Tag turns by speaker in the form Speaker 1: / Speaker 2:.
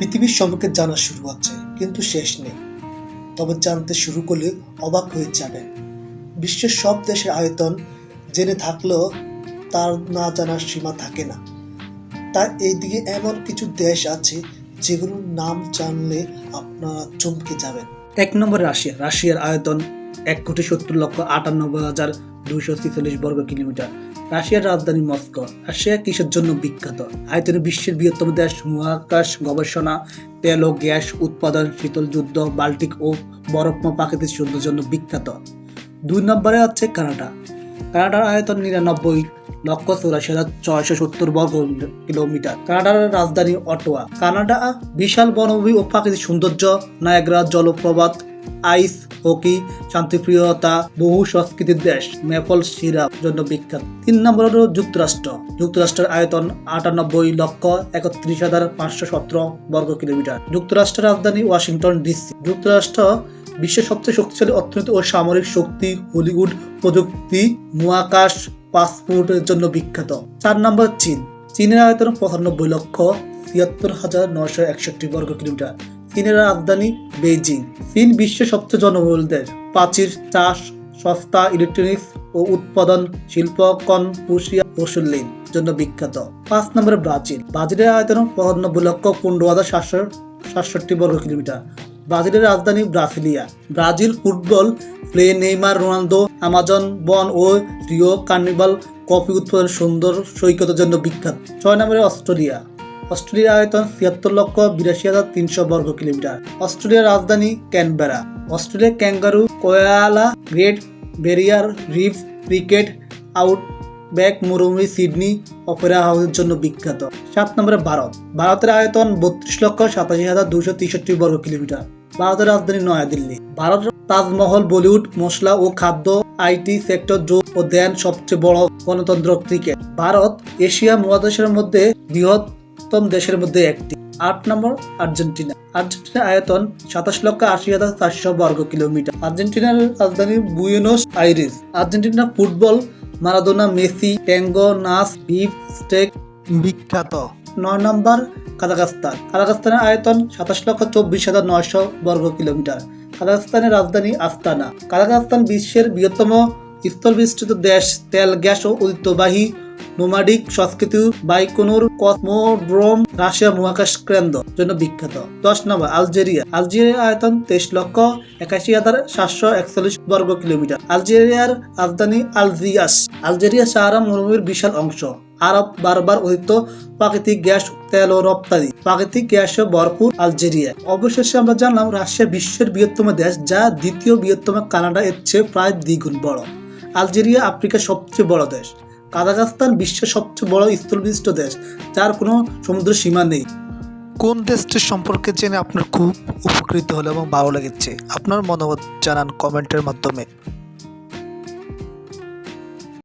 Speaker 1: পৃথিবীর সম্পর্কে জানা শুরু হচ্ছে, কিন্তু শেষ নেই। তবে জানতে শুরু করলে অবাক হয়ে যাবেন। বিশ্বের সব দেশের আয়তন জেনে থাকলেও তার না জানার সীমা থাকে না। তাই এইদিকে এমন কিছু দেশ আছে, যেগুলোর নাম জানলে আপনারা চমকে যাবেন।
Speaker 2: এক নম্বর রাশিয়া। রাশিয়ার আয়তন এক কোটি সত্তর লক্ষ আটানব্বই হাজার দুইশো ছেচল্লিশ বর্গ কিলোমিটার। রাশিয়ার রাজধানী মস্কো। রাশিয়া কিসের জন্য বিখ্যাত? আয়তনে বিশ্বের বৃহত্তম দেশ, মহাকাশ গবেষণা, তেল ও গ্যাস উৎপাদন, শীতল যুদ্ধ, বাল্টিক ও বরফময় প্রাকৃতিক সৌন্দর্যের জন্য বিখ্যাত। দুই নম্বরে আছে কানাডা। কানাডার আয়তন নিরানব্বই লক্ষ চৌরাশি হাজার ছয়শো সত্তর বর্গ কিলোমিটার। কানাডার রাজধানী অটোয়া। কানাডা বিশাল বনভূমি ও প্রাকৃতিক সৌন্দর্য, নায়াগ্রা জলপ্রপাত আইস, হকি, শান্তিপ্রিয়তা, বহু সংস্কৃতির দেশ, মেপল সিরাপ জন্য বিখ্যাত। তিন নম্বর হলো যুক্তরাষ্ট্র। যুক্তরাষ্ট্রের আয়তন আটানব্বই লক্ষ একত্রিশ হাজার পাঁচশো সতেরো বর্গ কিলোমিটার। যুক্তরাষ্ট্রের রাজধানী ওয়াশিংটন ডিসি। যুক্তরাষ্ট্র বিশ্বের সবচেয়ে শক্তিশালী অর্থনীতি ও সামরিক শক্তি হলিউড প্রযুক্তি মহাকাশ পাসপোর্টের জন্য বিখ্যাত। চার নম্বর চীন। চীনের আয়তন পঁচানব্বই লক্ষ ছিয়াত্তর হাজার নয়শো একষট্টি বর্গ কিলোমিটার। চীনের রাজধানী বেইজিং। চীন বিশ্বের সবচেয়ে জনবহুল দেশ। প্রাচীর চাষ, সস্তা ইলেকট্রনিক্স ও উৎপাদন শিল্প কনফুসিয়া কৌশলীন জন্য বিখ্যাত। পাঁচ নম্বরে ব্রাজিল। ব্রাজিলের আয়তন পঁচানব্বই লক্ষ পনেরো হাজার সাতশো সাতষট্টি বর্গ কিলোমিটার। ব্রাজিলের রাজধানী Brasilia. Brazil football play Neymar, Ronaldo, Amazon, বন ও রিও কার্নিভাল কফি উৎপাদন সুন্দর সৈকতের জন্য বিখ্যাত। ছয় নম্বরে অস্ট্রেলিয়া। অস্ট্রেলিয়ার আয়তন ছিয়াত্তর লক্ষ বিরাশি হাজার তিনশো বর্গ কিলোমিটার। অস্ট্রেলিয়ার রাজধানী ক্যানবেরা। অস্ট্রেলিয়ার kangaroo, koala Great Barrier Reef cricket outback মরুভূমি, সিডনি, অপেরা হাউসের জন্য বিখ্যাত। সাত নম্বরে ভারত। ভারতের আয়তন বত্রিশ লক্ষ সাতাশি হাজার দুশো তেষট্টি বর্গ কিলোমিটার। ভারতের রাজধানী নয়াদিল্লি। ভারত তাজমহল, বলিউড, মশলা ও খাদ্য আইটি সেক্টর, যোগ ও দেন সবচেয়ে বড় গণতন্ত্র ক্রিকেট। ভারত এশিয়া মহাদেশের মধ্যে বৃহত্তম দেশের মধ্যে একটি। আট নম্বর আর্জেন্টিনা। আর্জেন্টিনার আয়তন সাতাশ লক্ষ আশি হাজার চারশো বর্গ কিলোমিটার। আর্জেন্টিনার রাজধানী Buenos Aires. Argentina football Maradona, Messi tango নাস, বিফ, স্টেক
Speaker 1: বিখ্যাত।
Speaker 2: নয় নম্বর কাজাকস্তান কাজাকস্তানের আয়তন সাতাশ লক্ষ চব্বিশ হাজার নয়শো বর্গ কিলোমিটার। কাজাকস্তানের রাজধানী আস্তানা। কাজাকস্তান বিশ্বের বৃহত্তম স্থল স্থলবিস্তৃত দেশ তেল, গ্যাস ও ঐতিহ্যবাহী নোমাডিক সংস্কৃতি বাইকোনুর কসমোড্রোম রাশিয়া মহাকাশ কেন্দ্র জন্য বিখ্যাত। দশ নম্বর, আলজেরিয়া। আলজেরিয়ার আয়তন তেইশ লক্ষ একাশি হাজার সাতশো একচল্লিশ বর্গ কিলোমিটার। আলজেরিয়ার রাজধানী আলজিয়াস। আলজেরিয়া সাহারা মরুভূমির বিশাল অংশ। আরব বারবার অধিত প্রাকৃতিক গ্যাস তেল ও রপ্তানি। প্রাকৃতিক গ্যাসে ভরপুর আলজেরিয়া। অবশেষে আমরা জানলাম রাশিয়া বিশ্বের বৃহত্তম দেশ, যা দ্বিতীয় বৃহত্তম কানাডা এর চেয়ে প্রায় দ্বিগুণ বড়। আলজেরিয়া আফ্রিকার সবচেয়ে বড় দেশ। কাজাকস্তান বিশ্বের সবচেয়ে বড় স্থলবিষ্ট দেশ, যার কোনো সমুদ্র সীমা নেই।
Speaker 1: কোন দেশটির সম্পর্কে জেনে আপনার খুব উপকৃত হলো এবং ভালো লেগেছে? আপনার মতামত জানান কমেন্টের মাধ্যমে।